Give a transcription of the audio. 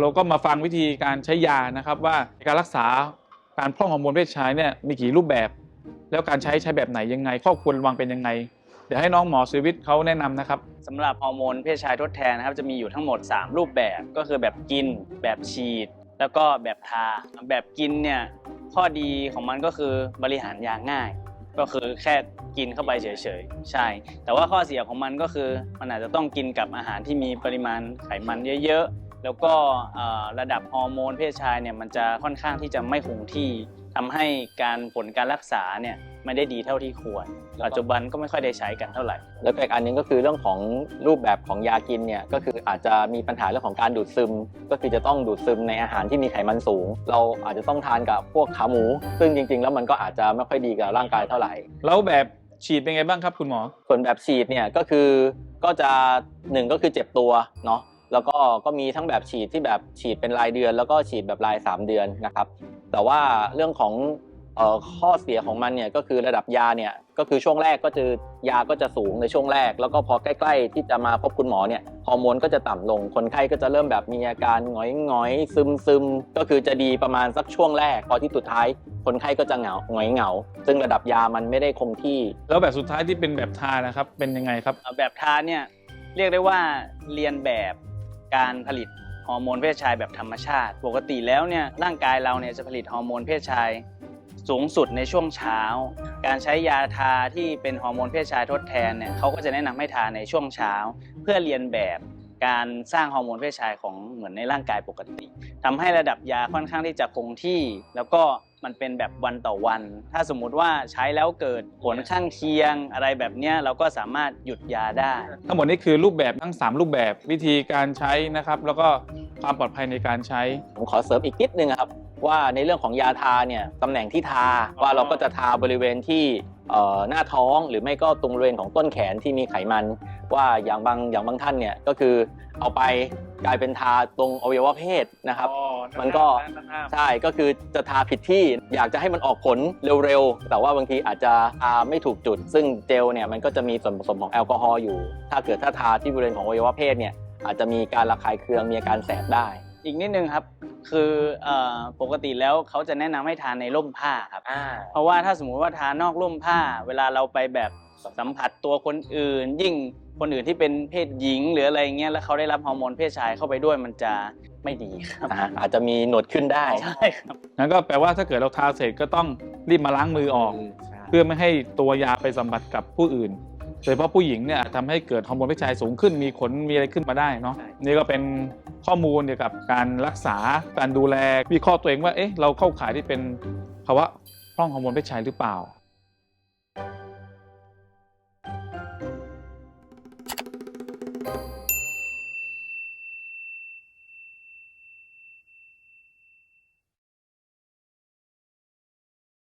เราก็มาฟังวิธีการใช้ยานะครับว่าการรักษาการพร่องฮอร์โมนเพศชายเนี่ยมีกี่รูปแบบ แล้วการใช้ใช้แบบไหนยังไงข้อควรวังเป็นยังไง เดี๋ยวให้น้องหมอสุวิทย์เขาแนะนำนะครับสำหรับฮอร์โมนเพศชายทดแทนนะครับจะมีอยู่ทั้งหมด 3 รูปแบบก็คือแบบกิน แบบฉีด แล้วก็แบบทา แบบกินเนี่ยข้อดีของมันก็คือบริหารยาง่าย ก็คือแค่กินเข้าไปเฉยๆ ใช่ แต่ว่าข้อเสียของมันก็คือมันอาจจะต้องกินกับอาหารที่มีปริมาณไขมันเยอะๆ แล้วก็เอ่อระดับฮอร์โมนเพศชายเนี่ยมันจะค่อนข้างที่จะไม่คงที่ทำให้การผลการรักษาเนี่ยไม่ได้ดีเท่าที่ควร ปัจจุบันก็ไม่ค่อยได้ใช้กันเท่าไหร่ แล้วก็อีกอันหนึงก็คือเรื่องของรูปแบบของยากินเนี่ยก็คืออาจจะมีปัญหาเรื่องของการดูดซึม ก็คือจะต้องดูดซึมในอาหารที่มีไขมันสูง เราอาจจะต้องทานกับพวกขาหมู ซึ่งจริง ๆ แล้วมันก็อาจจะไม่ค่อยดีกับร่างกายเท่าไหร่ แล้วแบบฉีดเป็นไงบ้างครับคุณหมอ ส่วนแบบฉีดเนี่ยก็คือก็จะหนึ่งก็คือเจ็บตัวเนาะ แล้วก็ก็มีทั้งแบบฉีดที่แบบฉีดเป็นรายเดือน แล้วก็ฉีดแบบราย 3 เดือนนะครับ แต่ว่าเรื่องของเอ่อข้อเสียของมันเนี่ยก็คือระดับยาเนี่ยก็คือช่วงแรกก็คือยาก็จะสูงในช่วงแรก แล้วก็พอใกล้ ๆ ที่จะมาพบคุณหมอเนี่ยฮอร์โมนก็จะต่ำลงคนไข้ก็จะเริ่มแบบมีอาการหงอยหงอยๆซึมซึมๆก็คือจะดีประมาณสักช่วงแรกพอที่สุดท้าย คนไข้ก็จะเหงาหงอยเหงา ซึ่งระดับยามันไม่ได้คงที่ แล้วแบบสุดท้ายที่เป็นแบบทานะครับเป็นยังไงครับเอ่อแบบทานเนี่ยเรียกได้ว่าเรียนแบบ การผลิตฮอร์โมนเพศชายแบบธรรมชาติ ปกติแล้วเนี่ยร่างกายเราเนี่ยจะผลิตฮอร์โมนเพศชายสูงสุดในช่วงเช้า การใช้ยาทาที่เป็นฮอร์โมนเพศชายทดแทนเนี่ยเขาก็จะแนะนำให้ทาในช่วงเช้า เพื่อเรียนแบบการสร้างฮอร์โมนเพศชายของเหมือนในร่างกายปกติทำให้ระดับยาค่อนข้างที่จะคงที่ แล้วก็ มันเป็นแบบวันต่อวัน ถ้าสมมุติว่าใช้แล้วเกิดผลข้างเคียงอะไรแบบเนี้ยเราก็สามารถหยุดยาได้ ทั้งหมดนี้คือรูปแบบทั้ง 3 รูปแบบวิธีการใช้นะครับ แล้วก็ความปลอดภัยในการใช้ ผมขอเสริมอีกนิดนึงครับ ว่าในเรื่องของยาทาเนี่ยตำแหน่งที่ทาว่าเราก็จะทาบริเวณที่เอ่อหน้าท้องหรือไม่ก็ตรงบริเวณของต้นแขนที่มีไขมัน ว่าอย่างบางอย่างบางท่านเนี่ยก็คือเอาไปกลายเป็นทาตรงอวัยวะเพศนะครับ มันก็ใช่ก็คือจะทาผิดที่อยากจะให้มันออกผลเร็วๆ แต่ว่าบางทีอาจจะทาไม่ถูกจุด ซึ่งเจลเนี่ยมันก็จะมีส่วนผสมของแอลกอฮอล์อยู่ ถ้าเกิดถ้าทาที่บริเวณของอวัยวะเพศเนี่ยอาจจะมีการระคายเคืองมีอาการแสบได้ อีกนิดนึงครับ คือเอ่อปกติแล้วเขาจะแนะนำให้ทานในร่มผ้าครับเพราะว่าถ้าสมมุติว่าทานอกร่มผ้า เวลาเราไปแบบสัมผัสตัวคนอื่น ยิ่งคนอื่นที่เป็นเพศหญิงหรืออะไรเงี้ยแล้วเขาได้รับฮอร์โมนเพศชายเข้าไปด้วยมันจะไม่ดีครับนะฮะอาจจะมีหนวดขึ้นได้ใช่ครับนั่นก็แปลว่าถ้าเกิดเราทาเสร็จก็ต้องรีบมาล้างมือออก เพื่อไม่ให้ตัวยาไปสัมผัสกับผู้อื่นโดยเฉพาะผู้หญิงเนี่ยอาจทำให้เกิดฮอร์โมนเพศชายสูงขึ้นมีขนมีอะไรขึ้นมาได้เนาะนี่ก็เป็นข้อมูลเกี่ยวกับการรักษาการดูแลวิเคราะห์ตัวเองว่าเอ๊ะเราเข้าข่ายที่เป็นภาวะพร่องฮอร์โมนเพศชายหรือเปล่า